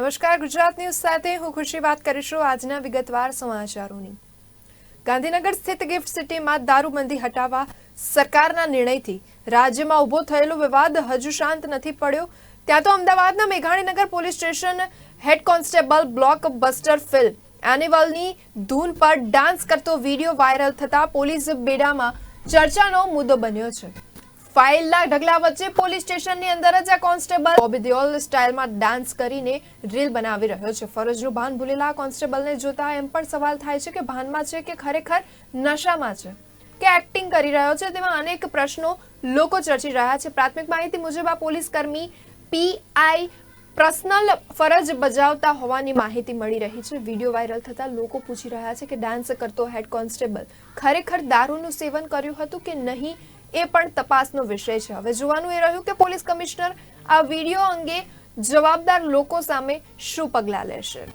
નમસ્કાર, ગુજરાત ન્યૂઝ સાથે હું ખુશી વાત કરીશું આજના વિગતવાર સમાચારોની. ગાંધીનગર સ્થિત ગિફ્ટ સિટીમાં દારૂબંધી હટાવવા સરકારના નિર્ણયથી રાજ્યમાં ઊભો થયેલો વિવાદ હજુ શાંત નથી પડ્યો. ત્યાં તો અમદાવાદના Meghaninagar police station head constable blockbuster film એનિવલની ધૂન પર ડાન્સ કરતો વીડિયો વાયરલ થતા પોલીસ બેડામાં ચર્ચાનો મુદ્દો બન્યો છે. ફાઇલના ઢગલા વચ્ચે પોલીસ સ્ટેશનની અંદર જ આ કોન્સ્ટેબલ બોબી દેઓલ સ્ટાઇલમાં ડાન્સ કરીને રીલ બનાવી રહ્યો છે. ફરજનું ભાન ભૂલેલા આ કોન્સ્ટેબલને જોતા એમ પણ સવાલ થાય છે કે ભાનમાં છે કે ખરેખર નશામાં છે? કે એક્ટિંગ કરી રહ્યો છે? તેમાં અનેક પ્રશ્નો લોકો ચર્ચી રહ્યા છે. પ્રાથમિક માહિતી મુજબ આ પોલીસ કર્મી પીઆઈ પર્સનલ ફરજ બજાવતા હોવાની માહિતી મળી રહી છે. વીડિયો વાયરલ થતા લોકો પૂછી રહ્યા છે કે ડાન્સ કરતો હેડ કોન્સ્ટેબલ ખરેખર દારૂનું સેવન કર્યું હતું કે નહીં? એ પણ તપાસનો વિષય છે. હવે જોવાનું એ રહ્યું કે પોલીસ કમિશનર આ વીડિયો અંગે જવાબદાર લોકો સામે શું પગલાં લેશે?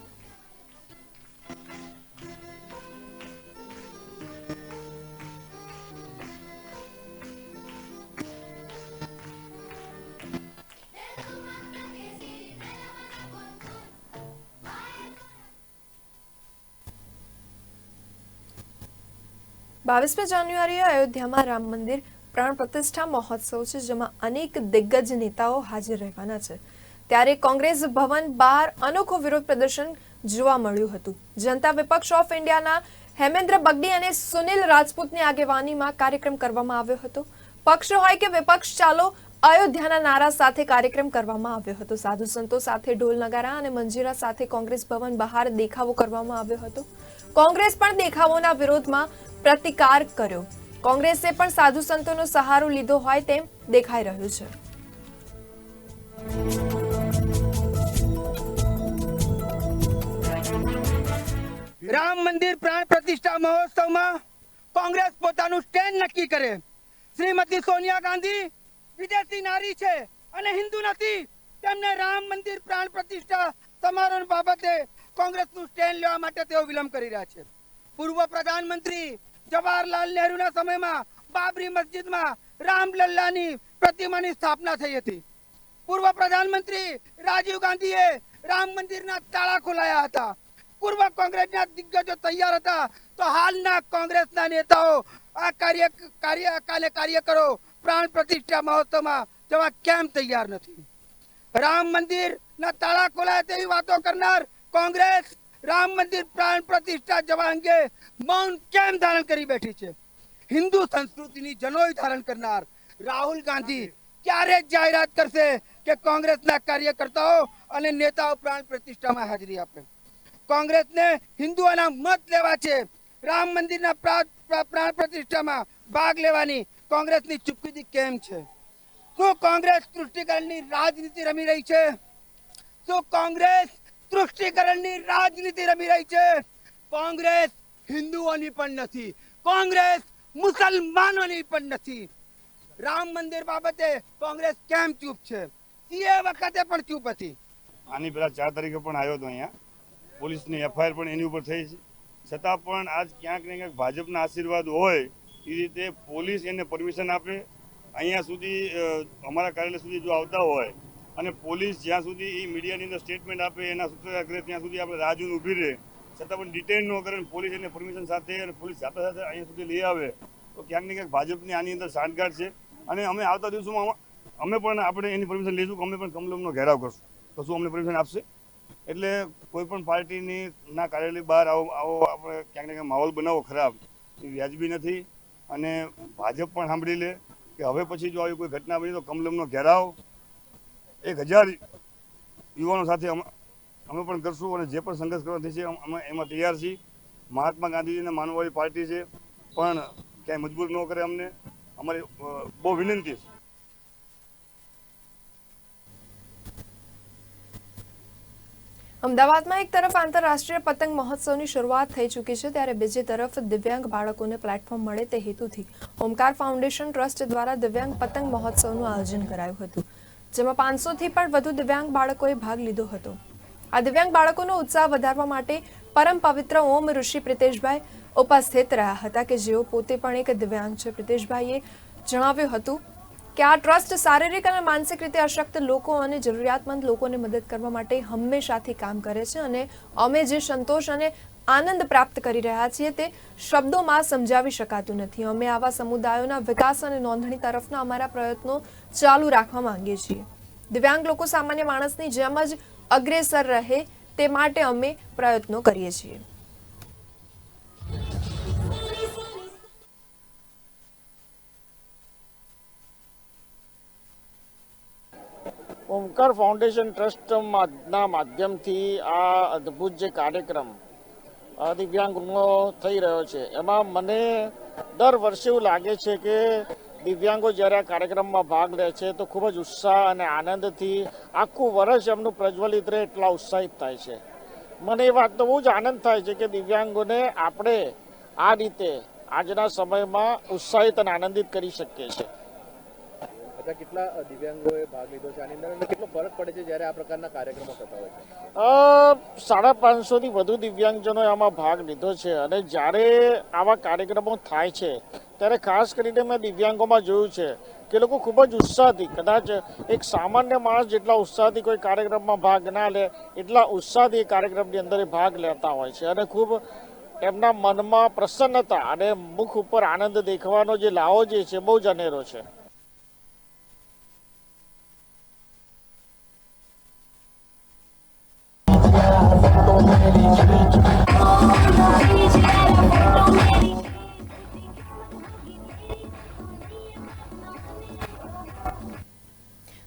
બાવીસમી જાન્યુઆરીએ અયોધ્યામાં રામ મંદિર પ્રાણ પ્રતિષ્ઠા મહોત્સવ છે, જેમાં અનેક દિગ્ગજ નેતાઓ હાજર રહેવાના છે. ત્યારે કોંગ્રેસ ભવન બહાર અનોખો વિરોધ પ્રદર્શન જોવા મળ્યું હતું. જનતા વિપક્ષ ઓફ ઇન્ડિયાના હેમેન્દ્ર બગડી અને સુનિલ રાજપૂતની આગેવાનીમાં કાર્યક્રમ કરવામાં આવ્યો હતો. પક્ષ હોય કે વિપક્ષ ચાલો, અયોધ્યાના નારા સાથે કાર્યક્રમ કરવામાં આવ્યો હતો. સાધુ સંતો સાથે ઢોલ નગારા અને મંજીરા સાથે કોંગ્રેસ ભવન બહાર દેખાવો કરવામાં આવ્યો હતો. કોંગ્રેસ પણ દેખાવોના વિરોધમાં પ્રતિકાર કર્યો. કોંગ્રેસે પણ સાધુ સંતોનો સહારો લીધો હોય તેમ દેખાઈ રહ્યું છે. રામ મંદિર પ્રાણ પ્રતિષ્ઠા મહોત્સવમાં કોંગ્રેસ પોતાનું સ્ટેન્ડ નક્કી કરે. શ્રીમતી સોનિયા ગાંધી વિદેશી નારી છે અને હિન્દુ નથી. તેમને રામ મંદિર પ્રાણ પ્રતિષ્ઠા સમારોહ બાબતે કોંગ્રેસનું સ્ટેન્ડ લેવા માટે તેઓ વિલંબ કરી રહ્યા છે. પૂર્વ પ્રધાનમંત્રી જવાહરલાલ નહેરુના સમયમાં બાબરી મસ્જિદમાં રામલલ્લાની પ્રતિમાની સ્થાપના થઈ હતી. પૂર્વ પ્રધાનમંત્રી રાજીવ ગાંધીએ રામ મંદિરના તાળા ખોલાયા હતા. પૂર્વ કોંગ્રેસના દિગ્ગજો તૈયાર હતા. તો હાલના કોંગ્રેસના નેતાઓ આ કાર્ય કાર્ય કાલે કાર્યકરો પ્રાણ પ્રતિષ્ઠા મહોત્સવમાં જવા કેમ તૈયાર નથી? રામ મંદિરના તાળા ખોલાય તેવી વાતો કરનાર કોંગ્રેસ રામ મંદિર પ્રાણ પ્રતિષ્ઠા જવા અંગે મૌન કેમ ધારણ કરી બેઠી છે? હિન્દુ સંસ્કૃતિની જનોઈ ધારણ કરનાર રાહુલ ગાંધી ક્યારે જાહેરાત કરશે કે કોંગ્રેસના કાર્યકર્તાઓ અને નેતાઓ પ્રાણ પ્રતિષ્ઠામાં હાજરી આપે? કોંગ્રેસને હિન્દુઓના મત લેવા છે. રામ મંદિરના પ્રા- પ્રા- પ્રાણ પ્રતિષ્ઠામાં ભાગ લેવાની કોંગ્રેસની ચૂપકીદી કેમ છે? શું કોંગ્રેસ તૃષ્ટિકરણની રાજનીતિ રમી રહી છે? શું કોંગ્રેસ તૃષ્ટિકરણની રાજનીતિ રમી રહી છે. કોંગ્રેસ હિન્દુઓની પણ નથી. કોંગ્રેસ મુસલમાનોની પણ નથી. રામ મંદિર બાબતે કોંગ્રેસ કેમ ચૂપ છે? એ વખતે પણ ચૂપ હતી. આની પેલા ચાર તારીખે પણ આવ્યો હતો અહીંયા. પોલીસની એફઆઈઆર પણ એની ઉપર થઈ છે. છતાં પણ આજ ક્યાંક ને ક્યાંક ભાજપના આશીર્વાદ હોય, એ રીતે પોલીસ એને પરમિશન આપે. અહીંયા સુધી અમારા કાર્યાલય સુધી જો આવતા હોય અને પોલીસ જ્યાં સુધી એ મીડિયાની અંદર સ્ટેટમેન્ટ આપે, એના સૂત્ર કરે ત્યાં સુધી આપણે રાહ જોઈને ઊભી રહે. છતાં પણ ડિટેન ન કરે પોલીસ એને પરમિશન સાથે અને પોલીસ સાથે સાથે અહીંયા સુધી લઈ આવે, તો ક્યાંક ને ક્યાંક ભાજપની આની અંદર સાંઠગાંઠ છે. અને અમે આવતા દિવસોમાં અમે પણ આપણે એની પરમિશન લઈશું કે અમે પણ કમલમનો ઘેરાવ કરશું. તો શું અમને પરમિશન આપશે? એટલે કોઈ પણ પાર્ટીની ના કાર્યાલય બહાર આવો આવો આપણે ક્યાંક ને ક્યાંક માહોલ બનાવો ખરાબ, એ વ્યાજબી નથી. અને ભાજપ પણ સાંભળી લે કે હવે પછી જો આવી કોઈ ઘટના બની તો કમલમનો ઘેરાવ એક હજાર યુવાનો સાથે અમે પણ કરશું અને જે પણ સંઘર્ષ કરવા થશે અમે એમાં તૈયાર છીએ. મહાત્મા ગાંધીજીને માનવાળી પાર્ટી છે, પણ ક્યાંય મજબૂર ન કરે અમને. અમારી બહુ વિનંતી છે. અમદાવાદમાં એક તરફ આંતરરાષ્ટ્રીય પતંગ મહોત્સવની શરૂઆત થઈ ચૂકી છે, ત્યારે બીજી તરફ દિવ્યાંગ બાળકોને પ્લેટફોર્મ મળે તે હેતુથી. ઓમકાર ફાઉન્ડેશન ટ્રસ્ટ દ્વારા દિવ્યાંગ પતંગ મહોત્સવનું આયોજન કરાયું હતું. જેમાં પાંચસોથી પણ વધુ દિવ્યાંગ બાળકોએ ભાગ લીધો હતો. આ દિવ્યાંગ બાળકોનો ઉત્સાહ વધારવા માટે પરમ પવિત્ર ઓમ ઋષિ પ્રિતેશભાઈ ઉપસ્થિત રહ્યા હતા કે જેઓ પોતે પણ એક દિવ્યાંગ છે. પ્રિતેશભાઈએ જણાવ્યું હતું કે આ ટ્રસ્ટ શારીરિક અને માનસિક રીતે અશક્ત લોકો અને જરૂરિયાતમંદ લોકોને મદદ કરવા માટે હંમેશાથી કામ કરે છે અને અમે જે સંતોષ અને આનંદ પ્રાપ્ત કરી રહ્યા છીએ તે શબ્દોમાં સમજાવી શકાતું નથી. અમે આવા સમુદાયોના વિકાસ અને નોંધણી તરફના અમારા પ્રયત્નો ચાલુ રાખવા માંગીએ છીએ. દિવ્યાંગ લોકો સામાન્ય માણસની જેમ જ અગ્રેસર રહે તે માટે અમે પ્રયત્નો કરીએ છીએ. ઓમકાર ફાઉન્ડેશન ટ્રસ્ટના માધ્યમથી આ અદ્ભુત જે કાર્યક્રમ અ, દિવ્યાંગનો થઈ રહ્યો છે. એમાં મને દર વર્ષે એવું લાગે છે કે દિવ્યાંગો જ્યારે આ કાર્યક્રમમાં ભાગ લે છે તો ખૂબ જ ઉત્સાહ અને આનંદથી આખું વર્ષ એમનું પ્રજ્વલિત રહે એટલા ઉત્સાહિત થાય છે. મને એ વાતનો બહુ જ આનંદ થાય છે કે દિવ્યાંગોને આપણે આ રીતે આજના સમયમાં ઉત્સાહિત અને આનંદિત કરી શકીએ છીએ. અચ્છા કેટલા દિવ્યાંગોએ ભાગ લીધો છે? આની અંદર કેટલો ફરક પડે છે જ્યારે આ પ્રકારના કાર્યક્રમો થતા હોય છે? સાડા પાંચસોથી વધુ દિવ્યાંગજનોએ આમાં ભાગ લીધો છે અને જ્યારે આવા કાર્યક્રમો થાય છે, ત્યારે ખાસ કરીને મેં દિવ્યાંગોમાં જોયું છે કે લોકો ખૂબ જ ઉત્સાહથી, કદાચ એક સામાન્ય માણસ જેટલા ઉત્સાહથી કોઈ કાર્યક્રમમાં ભાગ ના લે, એટલા ઉત્સાહથી કાર્યક્રમની અંદર ભાગ લેતા હોય છે અને ખૂબ એમના મનમાં પ્રસન્નતા અને મુખ ઉપર આનંદ દેખવાનો જે લાવો જે છે, બહુ જ અનેરો છે.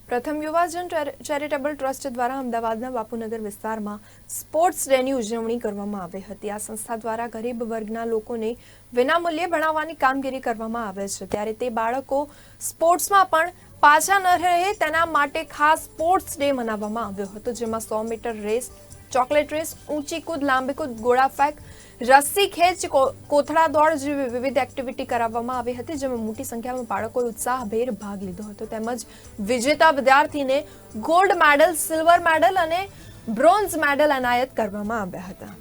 પ્રથમ યુવાજન ચેરિટેબલ ટ્રસ્ટ દ્વારા અમદાવાદના બાપુનગર વિસ્તારમાં સ્પોર્ટ્સ ડેની ઉજવણી કરવામાં આવી હતી. આ સંસ્થા દ્વારા ગરીબ વર્ગના લોકોને વિનામૂલ્યે ભણાવવાની કામગીરી કરવામાં આવે છે. ત્યારે તે બાળકો સ્પોર્ટ્સમાં પણ પાછા ન રહે તેના માટે ખાસ સ્પોર્ટ્સ ડે મનાવવામાં આવ્યો હતો, જેમાં સો મીટર રેસ, ચોકલેટ રેસ, ઊંચી કૂદ, લાંબી કૂદ ગોળા ફેંક રસ્સી ખેંચ કોથળા દોડ જેવી વિવિધ એક્ટિવિટી કરાવવામાં આવી હતી, જેમાં મોટી સંખ્યામાં બાળકોએ ઉત્સાહભેર ભાગ લીધો હતો. તેમજ વિજેતા વિદ્યાર્થીને ગોલ્ડ મેડલ સિલ્વર મેડલ અને બ્રોન્ઝ મેડલ એનાયત કરવામાં આવ્યા હતા.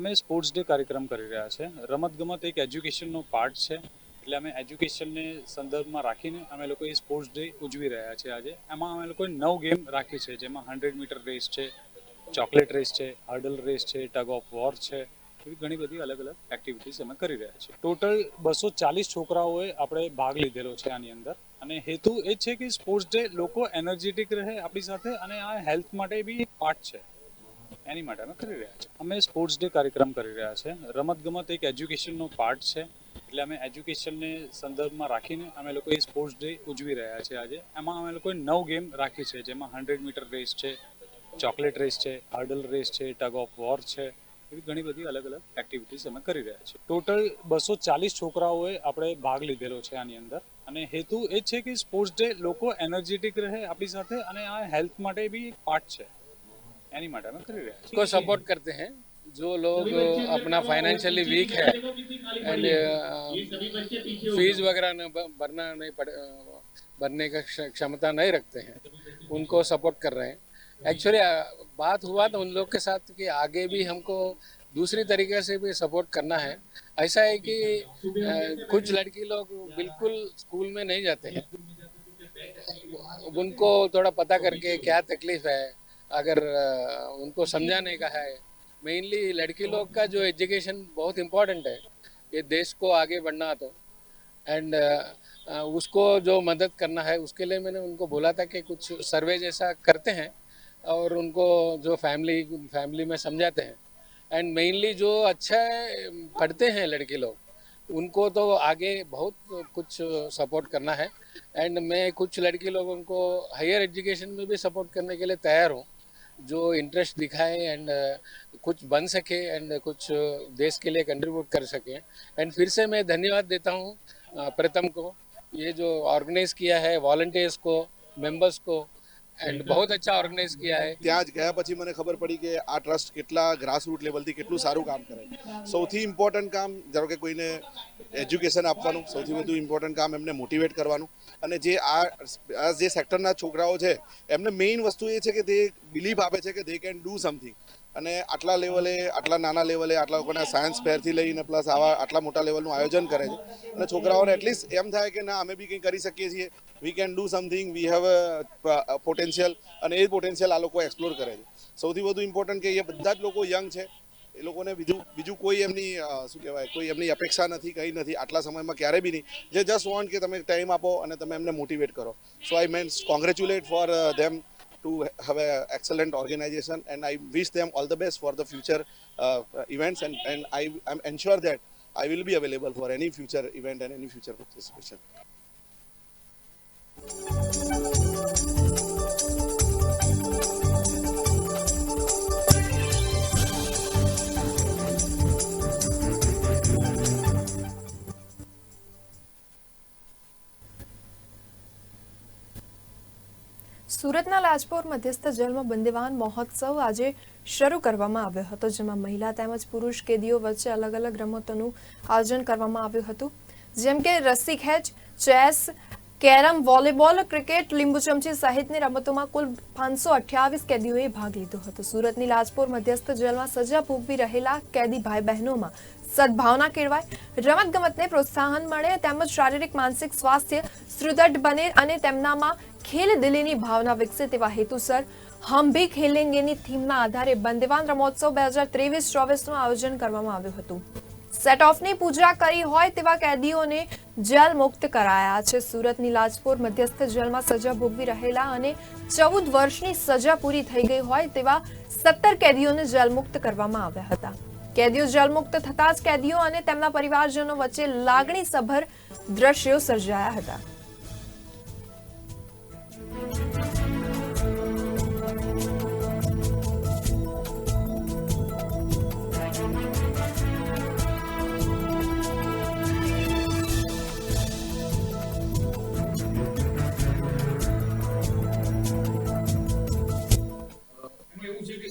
અમે સ્પોર્ટ્સ ડે કાર્યક્રમ કરી રહ્યા છે. રમતગમત એક એજ્યુકેશનનો પાર્ટ છે. એટલે અમે એજ્યુકેશનને સંદર્ભમાં રાખીને અમે લોકો એ સ્પોર્ટ્સ ડે ઉજવી રહ્યા છે આજે. એમાં અમે લોકોએ નવ ગેમ રાખી છે, જેમાં હંડ્રેડ મીટર રેસ છે ચોકલેટ રેસ છે હર્ડલ રેસ છે ટગ ઓફ વોર છે, એવી ઘણી બધી અલગ અલગ એક્ટિવિટીઝ અમે કરી રહ્યા છીએ. ટોટલ બસો ચાલીસ છોકરાઓએ આપણે ભાગ લીધેલો છે આની અંદર. અને હેતુ એ છે કે સ્પોર્ટ્સ ડે લોકો એનર્જેટિક રહે આપણી સાથે અને આ હેલ્થ માટે બી પાર્ટ છે. એની માટે અમે કરી રહ્યા છીએ. અમે સ્પોર્ટ્સ ડે કાર્યક્રમ કરી રહ્યા છે રમતગમત એક એજ્યુકેશનનો પાર્ટ છે. એટલે અમે એજ્યુકેશનને સંદર્ભમાં રાખીને અમે લોકો એ સ્પોર્ટ્સ ડે ઉજવી રહ્યા છે આજે. એમાં અમે લોકોએ નવ ગેમ રાખી છે, જેમાં હંડ્રેડ મીટર રેસ છે ચોકલેટ રેસ છે હર્ડલ રેસ છે ટગ ઓફ વોર છે, એવી ઘણી બધી અલગ અલગ એક્ટિવિટીઝ અમે કરી રહ્યા છીએ. ટોટલ બસો ચાલીસ છોકરાઓએ આપણે ભાગ લીધેલો છે આની અંદર. અને હેતુ એ છે કે સ્પોર્ટ્સ ડે લોકો એનર્જેટિક રહે આપણી સાથે અને આ હેલ્થ માટે બી પાર્ટ છે. એની માટે અમે કરી રહ્યા છીએ. સપોર્ટ કરતે હૈ? जो लोग अपना फाइनेंशियली वीक है एंड फीस वगैरह न भ- भरना नहीं पड़ भरने का क्ष- क्षमता नहीं रखते हैं उनको सपोर्ट कर रहे हैं एक्चुअली बात हुआ तो उन लोग के साथ कि आगे भी हमको दूसरी तरीके से भी सपोर्ट करना है ऐसा है कि अ, कुछ लड़की लोग बिल्कुल स्कूल में नहीं जाते हैं उनको थोड़ा पता करके क्या तकलीफ है अगर अ, उनको समझाने का है मेनली लड़की लोग का जो एजुकेशन बहुत इम्पोर्टेंट है। ये देश को आगे बढ़ना तो। एंड उसको जो मदद करना है, उसके लिए मैंने उनको बोला था कि कुछ सर्वे जैसा करते हैं और उनको जो फैमिली फैमिली में समझाते हैं। एंड मेनली जो अच्छा पढ़ते हैं लड़के लोग, उनको तो आगे बहुत कुछ सपोर्ट करना है। एंड मैं कुछ लड़की लोगों को हायर एजुकेशन में भी सपोर्ट करने के लिए तैयार हूँ। जो इंटरेस्ट दिखाए एंड कुछ बन सके एंड कुछ देश के लिए कंट्रीब्यूट कर सके। एंड फिर से मैं धन्यवाद देता हूँ प्रथम को। ये जो ऑर्गेनाइज किया है वॉल्टियर्स को मेंबर्स को એન્ડ બહુ અચ્છા ઓર્ગેનાઇઝ કિયા હે ત્યાં જ ગયા પછી મને ખબર પડી કે આ ટ્રસ્ટ કેટલા ગ્રાસરૂટ લેવલથી કેટલું સારું કામ કરે સૌથી ઇમ્પોર્ટન્ટ કામ, ધારો કે કોઈને એજ્યુકેશન આપવાનું, સૌથી વધુ ઇમ્પોર્ટન્ટ કામ એમને મોટિવેટ કરવાનું. અને જે આ જે સેક્ટરના છોકરાઓ છે, એમને મેઇન વસ્તુ એ છે કે તે બિલીફ આપે છે કે દે કેન ડૂ સમથિંગ અને આટલા લેવલે, આટલા નાના લેવલે, આટલા લોકોના સાયન્સ ફેરથી લઈને પ્લસ આવા, આટલા મોટા લેવલનું આયોજન કરે છે. અને છોકરાઓને એટલીસ્ટ એમ થાય કે ના, અમે બી કંઈ કરી શકીએ છીએ. We can do something we have potential અને એ પોટેન્શિયલ આ લોકો એક્સપ્લોર કરે છે. સૌથી વધુ ઇમ્પોર્ટન્ટ કે એ બધા જ લોકો યંગ છે. એ લોકોને બીજું બીજું કોઈ એમની શું કહેવાય, કોઈ એમની અપેક્ષા નથી, કંઈ નથી. આટલા સમયમાં ક્યારે બી નહીં. જે જસ્ટ વોન્ટ કે તમે ટાઈમ આપો અને તમે એમને મોટિવેટ કરો. So I means congratulate for them to have an excellent organization and I wish them all the best for the future uh, events and, and I am ensure that I will be available for any future event and any future participation. સુરતના લાજપોર મધ્યસ્થ જેલમાં બંદીવાન મહોત્સવ આજે શરૂ કરવામાં આવ્યો હતો, જેમાં મહિલા તેમજ પુરુષ કેદીઓ વચ્ચે અલગ અલગ રમતોનું આયોજન કરવામાં આવ્યું હતું. જેમ કે રસ્સી ખેંચ, ચેસ, કેરમ, વોલીબોલ, ક્રિકેટ લીંબુ ચમચી સહિતની રમતોમાં કુલ પાંચસો અઠ્યાવીસ કેદીઓએ ભાગ લીધો હતો. સુરતની લાજપોર મધ્યસ્થ જેલમાં સજા ભોગવી રહેલા કેદી ભાઈ બહેનોમાં સદભાવના કેળવાય રમત ગમતને પ્રોત્સાહન મળે, તેમજ શારીરિક, માનસિક સ્વાસ્થ્ય સુદૃઢ બને અને તેમનામાં ખેલ દિલ્હીની ભાવના વિકસે તેવા હેતુસર હમ ભી ખેલેંગેની થીમના આધારે બંદેવાન રમોત્સવ બે હજાર ત્રેવીસ ચોવીસનું આયોજન કરવામાં આવ્યું હતું સેટ ઓફની પૂજા કરી હોય તેવા કેદીઓને જેલ મુક્ત કરાયા છે સુરતની લાજપોર મધ્યસ્થ જેલમાં સજા ભોગવી રહેલા અને ચૌદ વર્ષની સજા પૂરી થઈ ગઈ હોય તેવા સત્તર કેદીઓને જેલ મુક્ત કરવામાં આવ્યા હતા કેદીઓ જેલ મુક્ત થતા જ કેદીઓ અને તેમના પરિવારજનો વચ્ચે લાગણીસભર દ્રશ્યો સર્જાયા હતા।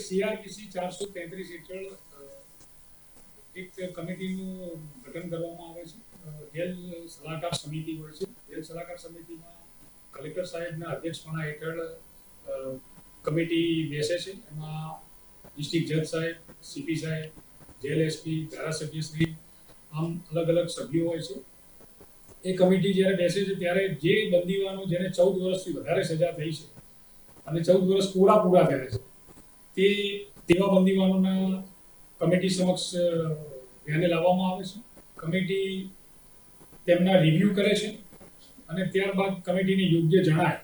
સીઆરપીસી ચારસો તેત્રીસ હેઠળ એક કમિટીનું ગઠન કરવામાં આવે છે. જેલ સલાહકાર સમિતિ હોય છે. જેલ સલાહકાર સમિતિમાં કલેક્ટર સાહેબના અધ્યક્ષપણા હેઠળ કમિટી બેસે છે. એમાં ડિસ્ટ્રિક્ટ જજ સાહેબ, સીપી સાહેબ, જેલ એસપી ધારાસભ્યશ્રી આમ અલગ અલગ સભ્યો હોય છે. એ કમિટી જ્યારે બેસે છે, ત્યારે જે બંદીવાનો જેને ચૌદ વર્ષથી વધારે સજા થઈ છે અને ચૌદ વર્ષ પૂરા પૂરા થયા છે, તે તેવા બંદીવાનોના કમિટી સમક્ષ ધ્યાને લાવવામાં આવે છે. કમિટી તેમના રિવ્યૂ કરે છે. અને ત્યારબાદ કમિટીને યોગ્ય જણાય,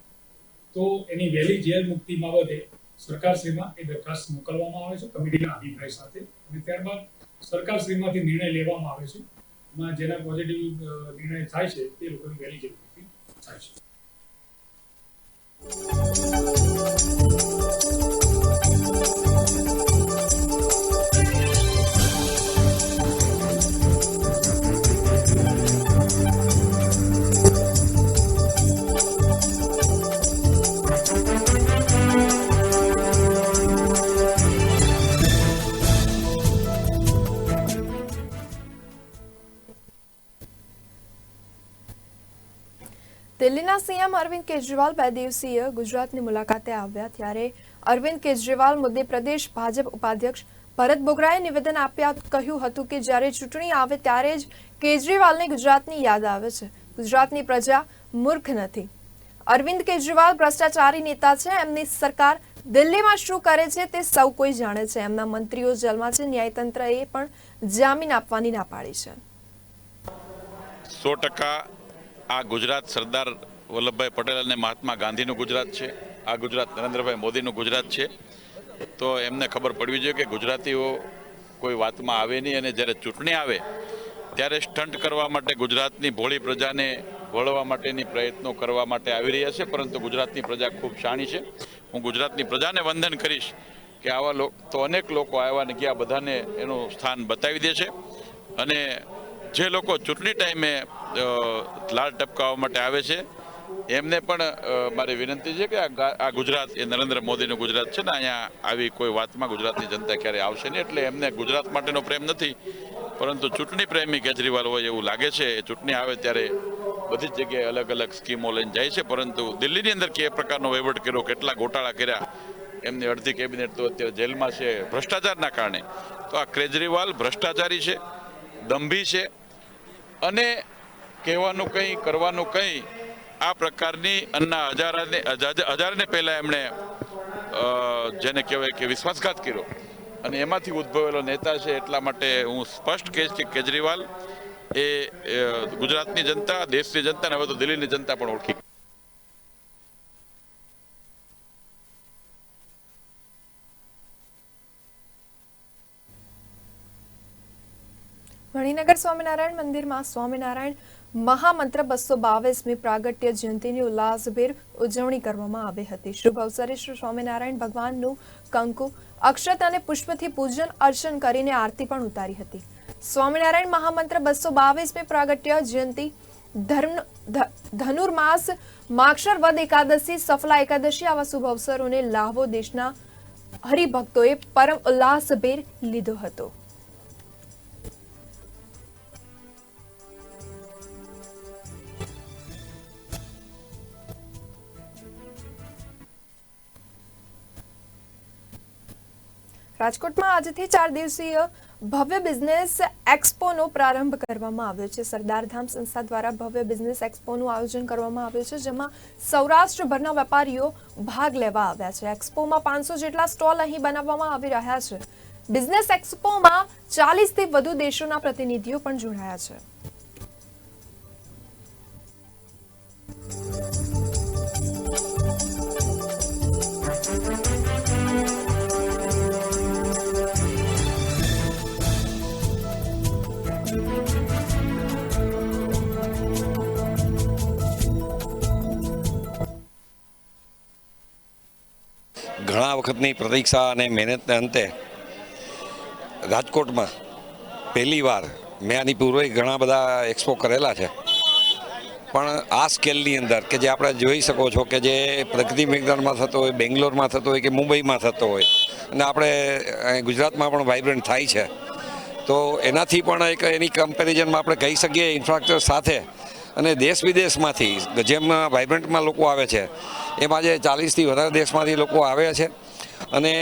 તો એની વહેલી જેલ મુક્તિ બાબતે સરકારશ્રીમાં એ દરખાસ્ત મોકલવામાં આવે છે, કમિટીના અભિપ્રાય સાથે. અને ત્યારબાદ સરકારશ્રીમાંથી નિર્ણય લેવામાં આવે છે. એમાં જેના પોઝિટિવ નિર્ણય થાય છે તે લોકોની વહેલી જેલ મુક્તિ થાય છે. દિલ્હીના સીએમ અરવિંદ કેજરીવાલ બે દિવસીય ગુજરાતની મુલાકાતે આવ્યા ત્યારે અરવિંદ કેજરીવાલ મુદ્દે ભાજપ ઉપાધ્યક્ષ ભરત બોગરાએ નિવેદન આપ્યા કહ્યું હતું કે જ્યારે ચૂંટણી આવે ત્યારે જ કેજરીવાલને ગુજરાતની યાદ આવે છે. ગુજરાતની પ્રજા મૂર્ખ નથી. અરવિંદ કેજરીવાલ ભ્રષ્ટાચારી નેતા છે. એમની સરકાર દિલ્હીમાં શું કરે છે તે સૌ કોઈ જાણે છે. એમના મંત્રીઓ જેલમાં છે. ન્યાયતંત્રએ પણ જામીન આપવાની ના પાડી છે. સો ટકા આ ગુજરાત સરદાર વલ્લભભાઈ પટેલ અને મહાત્મા ગાંધીનું ગુજરાત છે, આ ગુજરાત નરેન્દ્રભાઈ મોદીનું ગુજરાત છે. તો એમને ખબર પડવી જોઈએ કે ગુજરાતીઓ કોઈ વાતમાં આવે નહીં અને જ્યારે ચૂંટણી આવે, ત્યારે સ્ટન્ટ કરવા માટે ગુજરાતની ભોળી પ્રજાને વળવા માટેની પ્રયત્નો કરવા માટે આવી રહ્યા છે, પરંતુ ગુજરાતની પ્રજા ખૂબ શાણી છે. હું ગુજરાતની પ્રજાને વંદન કરીશ કે આવા લોકો તો અનેક લોકો આવ્યા ને ગયા, બધાને એનું સ્થાન બતાવી દે છે. અને જે લોકો ચૂંટણી ટાઈમે લાલ ટપકાવવા માટે આવે છે, એમને પણ મારી વિનંતી છે કે આ ગુજરાત, એ નરેન્દ્ર મોદીનું ગુજરાત છે ને, અહીંયા આવી કોઈ વાતમાં ગુજરાતની જનતા ક્યારે આવશે નહીં, એટલે એમને ગુજરાત માટેનો પ્રેમ નથી, પરંતુ ચૂંટણી પ્રેમી કેજરીવાલ હોય એવું લાગે છે ચૂંટણી આવે ત્યારે બધી જગ્યાએ અલગ અલગ સ્કીમો લઈને જાય છે, પરંતુ દિલ્હીની અંદર કે પ્રકારનો વહીવટ કર્યો, કેટલા ગોટાળા કર્યા, એમની અડધી કેબિનેટ તો અત્યારે જેલમાં છે, ભ્રષ્ટાચારના કારણે. તો આ કેજરીવાલ ભ્રષ્ટાચારી છે, દંભી છે અને કહેવાનું કંઈ, કરવાનું કંઈ, આ પ્રકારની અન્ના હજારાને હજારને પહેલાં એમણે જેને કહેવાય કે વિશ્વાસઘાત કર્યો. અને એમાંથી ઉદ્ભવેલો નેતા છે એટલા માટે હું સ્પષ્ટ કહીશ કે કેજરીવાલ એ ગુજરાતની જનતા, દેશની જનતા અને હવે તો દિલ્હીની જનતા પણ ઓળખી. મણિનગર સ્વામિનારાયણ મંદિરમાં સ્વામિનારાયણ મહામંત્ર બસો બાવીસમી પ્રાગટ્ય જયંતિની ઉલ્લાસભેર ઉજવણી કરવામાં આવી હતી. શુભ અવસરે શ્રી સ્વામિનારાયણ ભગવાનનું કંકુ, અક્ષત અને પુષ્પથી પૂજન, અર્ચન કરીને આરતી પણ ઉતારી હતી. સ્વામિનારાયણ મહામંત્ર બસો બાવીસમી પ્રાગટ્ય જયંતિ, ધર્મ ધનુર્માસ, માક્ષર વદ એકાદશી, સફલા એકાદશી આવા શુભ અવસરોને લાહવો દેશના હરિભક્તોએ પરમ ઉલ્લાસભેર લીધો હતો. રાજકોટમાં આજથી ચાર દિવસીય ભવ્ય બિઝનેસ એક્સપોનો પ્રારંભ કરવામાં આવ્યો છે. સરદારધામ સંસ્થા દ્વારા ભવ્ય બિઝનેસ એક્સપોનું આયોજન કરવામાં આવ્યું છે, જેમાં સૌરાષ્ટ્રભરના વેપારીઓ ભાગ લેવા આવ્યા છે. એક્સપોમાં પાંચસો જેટલા સ્ટોલ અહીં બનાવવામાં આવી રહ્યા છે. બિઝનેસ એક્સપોમાં ચાલીસથી વધુ દેશોના પ્રતિનિધિઓ પણ જોડાયા છે. ઘણા વખતની પ્રતીક્ષા અને મહેનતને અંતે રાજકોટમાં પહેલીવાર મેં આની પૂર્વે ઘણા બધા એક્સપો કરેલા છે. પણ આ સ્કેલની અંદર કે જે આપણે જોઈ શકો છો કે જે પ્રગતિ મેદાનમાં થતો હોય, બેંગ્લોરમાં થતો હોય કે મુંબઈમાં થતો હોય, અને આપણે ગુજરાતમાં પણ વાઇબ્રન્ટ થાય છે. તો એનાથી પણ એક એની કમ્પેરિઝનમાં આપણે કહી શકીએ ઇન્ફ્રાસ્ટ્રક્ચર સાથે. અને દેશ વિદેશમાંથી જેમ વાઇબ્રન્ટમાં લોકો આવે છે, એમ આજે ચાલીસથી વધારે દેશમાંથી લોકો આવે છે. અને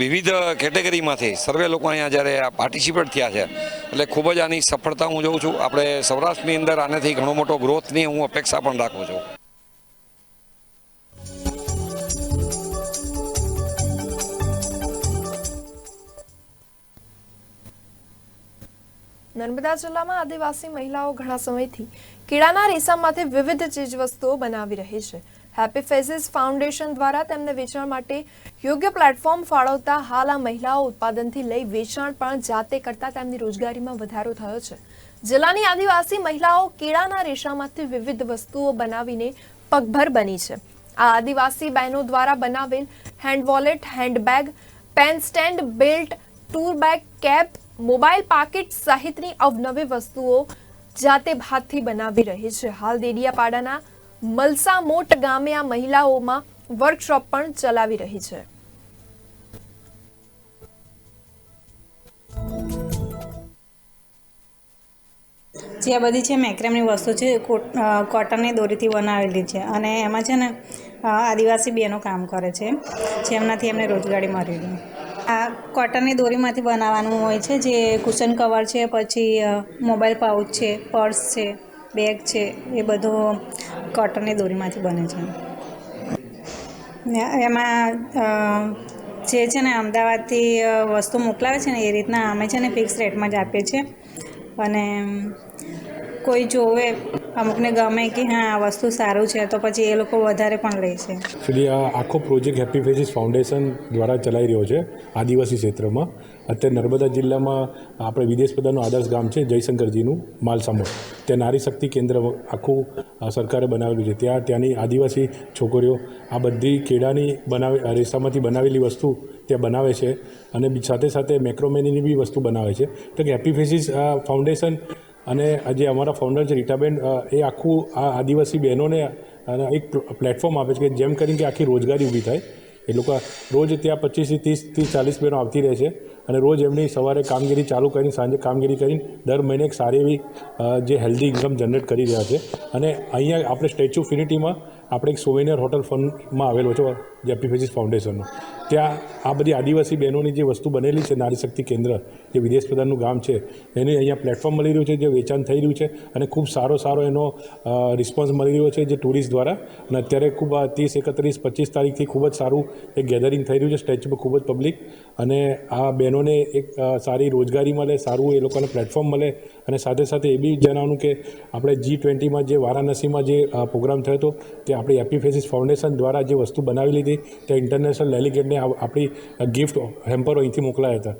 વિવિધ કેટેગરીમાંથી સર્વે લોકો અહીંયા જ્યારે પાર્ટિસિપેટ થયા છે, એટલે ખૂબ જ આની સફળતા હું જોઉં છું. આપણે સૌરાષ્ટ્રની અંદર આનાથી ઘણો મોટો ગ્રોથની હું અપેક્ષા પણ રાખું છું. નર્મદા જિલ્લામાં આદિવાસી મહિલાઓ ઘણા સમયથી કેળાના રેસામાંથી વિવિધ ચીજવસ્તુઓ બનાવી રહી છે. હેપી ફેઝિસ ફાઉન્ડેશન દ્વારા તેમને વેચાણ માટે યોગ્ય પ્લેટફોર્મ ફાળવતા હાલ આ મહિલાઓ ઉત્પાદનથી લઈ વેચાણ પણ જાતે કરતા તેમની રોજગારીમાં વધારો થયો છે. જિલ્લાની આદિવાસી મહિલાઓ કેળાના રેશામાંથી વિવિધ વસ્તુઓ બનાવીને પગભર બની છે. આ આદિવાસી બહેનો દ્વારા બનાવેલ hand wallet handbag pen stand belt tour bag cap mobile pocket સહિતની અવનવી વસ્તુઓ જાતે હાથથી બનાવી રહી છે. હાલ દેડિયાપાડાના મલસામોટ ગામે આ મહિલાઓમાં વર્કશોપ પણ ચલાવી રહી છે. જે આ બધી છે મેક્રેમની વસ્તુ છે, કોટ- કોટનની દોરીથી બનાવેલી છે અને એમાં છે ને આદિવાસી બેનો કામ કરે છે, જેમનાથી એમને રોજગારી મળેલી આ કોટનની દોરીમાંથી બનાવવાનું હોય છે, જે કુશન કવર છે, પછી મોબાઈલ પાઉચ છે પર્સ છે બેગ છે એ બધું કોટનની દોરીમાંથી બને છે. ને એમાં જે છે ને અમદાવાદથી વસ્તુ મોકલાવે છે ને એ રીતના અમે છે ને ફિક્સ રેટમાં જ આપીએ છીએ. અને કોઈ જોવે અમુકને ગમે કે હા, આ વસ્તુ સારું છે, તો પછી એ લોકો વધારે પણ લે છે. એકચ્યુઅલી આ આખો પ્રોજેક્ટ હેપી ફેસીસ ફાઉન્ડેશન દ્વારા ચલાઈ રહ્યો છે, આદિવાસી ક્ષેત્રમાં. અત્યારે નર્મદા જિલ્લામાં આપણે વિદેશ પ્રધાનનું આદર્શ ગામ છે, જયશંકરજીનું માલસામો. ત્યાં નારી શક્તિ કેન્દ્ર આખું સરકારે બનાવેલું છે. ત્યાં, ત્યાંની આદિવાસી છોકરીઓ આ બધી કેળાની બનાવે રેસામાંથી બનાવેલી વસ્તુ ત્યાં બનાવે છે. અને સાથે સાથે મેક્રોમેનીની બી વસ્તુ બનાવે છે. તો કે હેપી ફેસીસ ફાઉન્ડેશન અને જે અમારા ફાઉન્ડર છે, રીટાબેન એ આખું આ આદિવાસી બહેનોને એક પ્લેટફોર્મ આપે છે કે જેમ કરીને કે આખી રોજગારી ઊભી થાય. એ લોકો રોજ ત્યાં પચીસથી ત્રીસ ત્રીસ ચાલીસ બહેનો આવતી રહે છે અને રોજ એમની સવારે કામગીરી ચાલુ કરીને, સાંજે કામગીરી કરીને દર મહિને એક સારી એવી જે હેલ્ધી ઇન્કમ જનરેટ કરી રહ્યા છે. અને અહીંયા આપણે સ્ટેચ્યુ ઓફ યુનિટીમાં આપણે એક સોવેનિયર હોટલ ફંડમાં આવેલો છે, જે એપીફેસિસ ફાઉન્ડેશનનો ત્યાં આ બધી આદિવાસી બહેનોની જે વસ્તુ બનેલી છે, નારી શક્તિ કેન્દ્ર, જે વિદેશ પ્રધાનનું ગામ છે, એની અહીંયા પ્લેટફોર્મ મળી રહ્યું છે, જે વેચાણ થઈ રહ્યું છે અને ખૂબ સારો સારો એનો રિસ્પોન્સ મળી રહ્યો છે જે ટુરિસ્ટ દ્વારા. અને અત્યારે ખૂબ ત્રીસ, એકત્રીસ, પચીસ તારીખથી ખૂબ જ સારું એક ગેધરિંગ થઈ રહ્યું છે સ્ટેચ્યુ ખૂબ જ પબ્લિક અને આ બહેનોને એક સારી રોજગારી મળે, સારું એ લોકોને પ્લેટફોર્મ મળે. અને સાથે સાથે એ બી જણાવવાનું કે આપણે જી ટ્વેન્ટીમાં જે વારાણસીમાં જે પ્રોગ્રામ થયો હતો, તે આપણી એપીફેસિસ ફાઉન્ડેશન દ્વારા જે વસ્તુ બનાવી લીધી તે ઇન્ટરનેશનલ ડેલિગેટને આપણી ગિફ્ટ હેમ્પરો અહીંથી મોકલાયા હતા.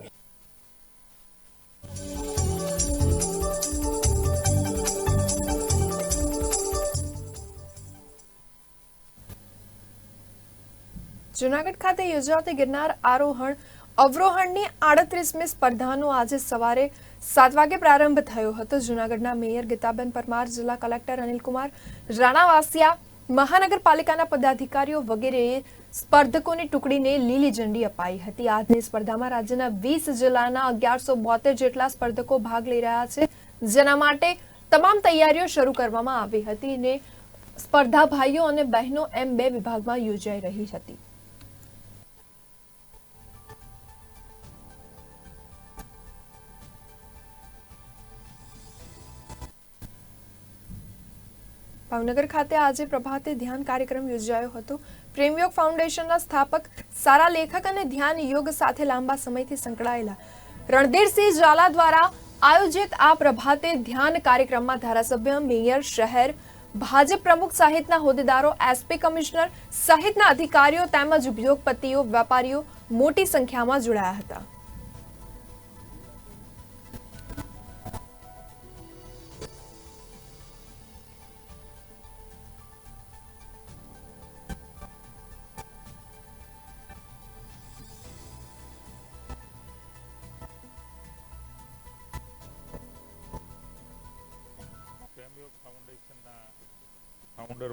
જુનાગઢ ખાતે યોજાતી ગિરનાર આરોહણ અવરોહણની આડત્રીસમી સ્પર્ધાનો આજે સવારે સાત વાગે પ્રારંભ થયો હતો. જુનાગઢના મેયર ગીતાબેન પરમાર, જિલ્લા કલેક્ટર અનિલકુમાર રાણાવાસિયા, મહાનગરપાલિકાના પદાધિકારીઓ વગેરેએ સ્પર્ધકોની ટુકડીને લીલી ઝંડી અપાઈ હતી. આજની સ્પર્ધામાં રાજ્યના વીસ જિલ્લાના અગિયારસો બોતેર જેટલા સ્પર્ધકો ભાગ લઈ રહ્યા છે. જેના માટે તમામ તૈયારીઓ શરૂ કરવામાં આવી હતી ને સ્પર્ધા ભાઈઓ અને બહેનો એમ બે વિભાગમાં યોજાઈ રહી હતી. ભાવનગર ખાતે આજે પ્રભાતે ધ્યાન કાર્યક્રમ યોજાયો હતો. પ્રેમયોગ ફાઉન્ડેશનના સ્થાપક સારા લેખક અને ધ્યાન યોગ સાથે લાંબા સમયથી સંકળાયેલા. રણધીરસિંહ ઝાલા દ્વારા આયોજિત આ પ્રભાતે ધ્યાન કાર્યક્રમમાં ધારાસભ્ય, મેયર, શહેર, ભાજપ પ્રમુખ સહિતના હોદ્દેદારો, એસપી કમિશનર સહિતના અધિકારીઓ તેમજ ઉદ્યોગપતિઓ, વેપારીઓ મોટી સંખ્યામાં જોડાયા હતા.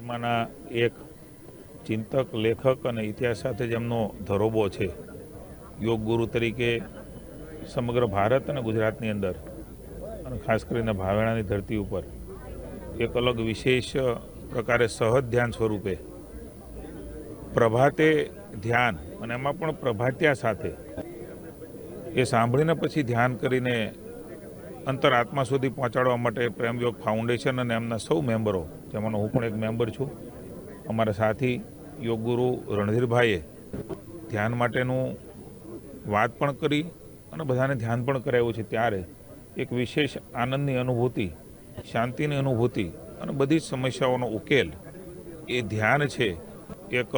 ફાઉન્ડરમાંના એક ચિંતક, લેખક અને ઇતિહાસ સાથે જેમનો ધરોબો છે. યોગ ગુરુ તરીકે સમગ્ર ભારત અને ગુજરાતની અંદર અને ખાસ કરીને ભાવેણાની ધરતી ઉપર એક અલગ વિશેષ પ્રકારે સહજ ધ્યાન સ્વરૂપે પ્રભાતે ધ્યાન અને એમાં પણ પ્રભાત્યા સાથે એ સાંભળીને પછી ધ્યાન કરીને અંતર આત્મા સુધી પહોંચાડવા માટે પ્રેમયોગ ફાઉન્ડેશન અને એમના સૌ મેમ્બરો જેમાંનો હું પણ એક મેમ્બર છું. અમારા સાથી યોગગુરુ રણધીરભાઈએ ધ્યાન માટેનું વાત પણ કરી અને બધાને ધ્યાન પણ કરાવ્યું છે ત્યારે. એક વિશેષ આનંદની અનુભૂતિ, શાંતિની અનુભૂતિ અને બધી જ સમસ્યાઓનો ઉકેલ એ ધ્યાન છે. એક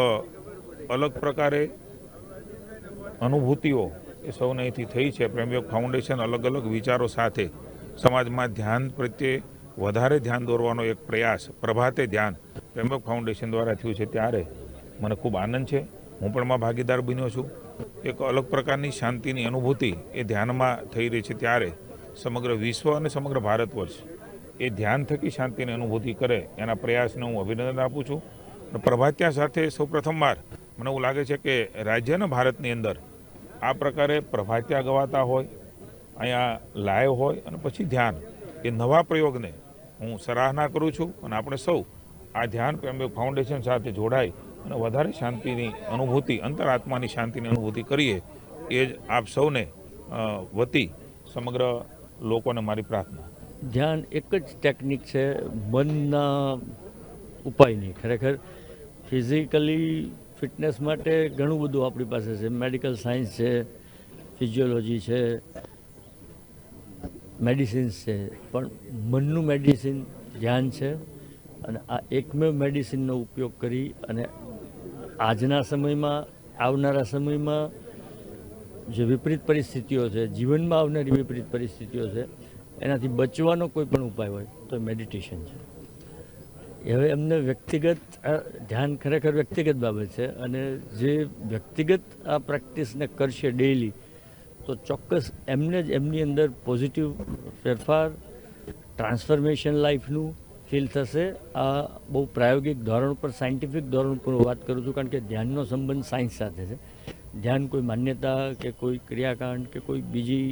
અલગ પ્રકારે અનુભૂતિઓ એ સૌને અહીંથી થઈ છે. પ્રેમયોગ ફાઉન્ડેશન અલગ અલગ વિચારો સાથે સમાજમાં ધ્યાન પ્રત્યે વધારે ધ્યાન દોરવાનો એક પ્રયાસ, પ્રભાતે ધ્યાન પ્રેમક ફાઉન્ડેશન દ્વારા થયું છે ત્યારે મને ખૂબ આનંદ છે. હું પણ માં ભાગીદાર બન્યો છું. એક અલગ પ્રકારની શાંતિની અનુભૂતિ એ ધ્યાનમાં થઈ રહી છે ત્યારે સમગ્ર વિશ્વ અને સમગ્ર ભારત વર્ષ એ ધ્યાન થકી શાંતિની અનુભૂતિ કરે એના પ્રયાસને હું અભિનંદન આપું છું. પ્રભાત્યા સાથે સૌ પ્રથમવાર મને એવું લાગે છે કે રાજ્ય અને ભારતની અંદર આ પ્રકારે પ્રભાત્યા ગવાતા હોય, અહીંયા લાઈવ હોય અને પછી ધ્યાન એ નવા પ્રયોગને હું સરાહના કરું છું અને આપણે સૌ આ ધ્યાન પ્રેમયોગ ફાઉન્ડેશન સાથે જોડાઈ અને વધારે શાંતિની અનુભૂતિ, અંતરાત્માની શાંતિની અનુભૂતિ કરીએ, એ જ આપ સૌને વતી સમગ્ર લોકોને મારી પ્રાર્થના. ધ્યાન એક જ ટેકનિક છે, મનના ઉપાયની. ખરેખર ફિઝિકલી ફિટનેસ માટે ઘણું બધું આપણી પાસે છે. મેડિકલ સાયન્સ છે ફિઝિયોલોજી છે મેડિસિન્સ છે. પણ મનનું મેડિસિન ધ્યાન છે અને આ એકમેવ મેડિસિનનો ઉપયોગ કરી અને આજના સમયમાં, આવનારા સમયમાં જે વિપરીત પરિસ્થિતિઓ છે, જીવનમાં આવનારી વિપરીત પરિસ્થિતિઓ છે, એનાથી બચવાનો કોઈ પણ ઉપાય હોય તો મેડિટેશન છે. હવે એમને વ્યક્તિગત ધ્યાન ખરેખર વ્યક્તિગત બાબત છે અને જે વ્યક્તિગત આ પ્રેક્ટિસને કરશે ડેઈલી તો ચોક્કસ એમને જ એમની અંદર પોઝિટિવ ફેરફાર ટ્રાન્સફોર્મેશન લાઈફનું ફીલ થશે. આ બહુ પ્રાયોગિક ધોરણ પર સાયન્ટિફિક ધોરણ પર વાત કરું છું, કારણ કે ધ્યાનનો સંબંધ સાયન્સ સાથે છે. ધ્યાન કોઈ માન્યતા કે કોઈ ક્રિયાકાંડ કે કોઈ બીજી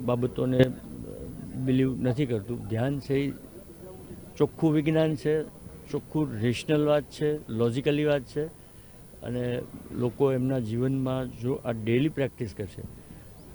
બાબતોને બિલીવ નથી કરતું. ધ્યાન છે ચોખ્ખું વિજ્ઞાન છે, ચોખ્ખું રેશનલ વાત છે લોજિકલી વાત છે. અને લોકો એમના જીવનમાં જો આ ડેલી પ્રેક્ટિસ કરશે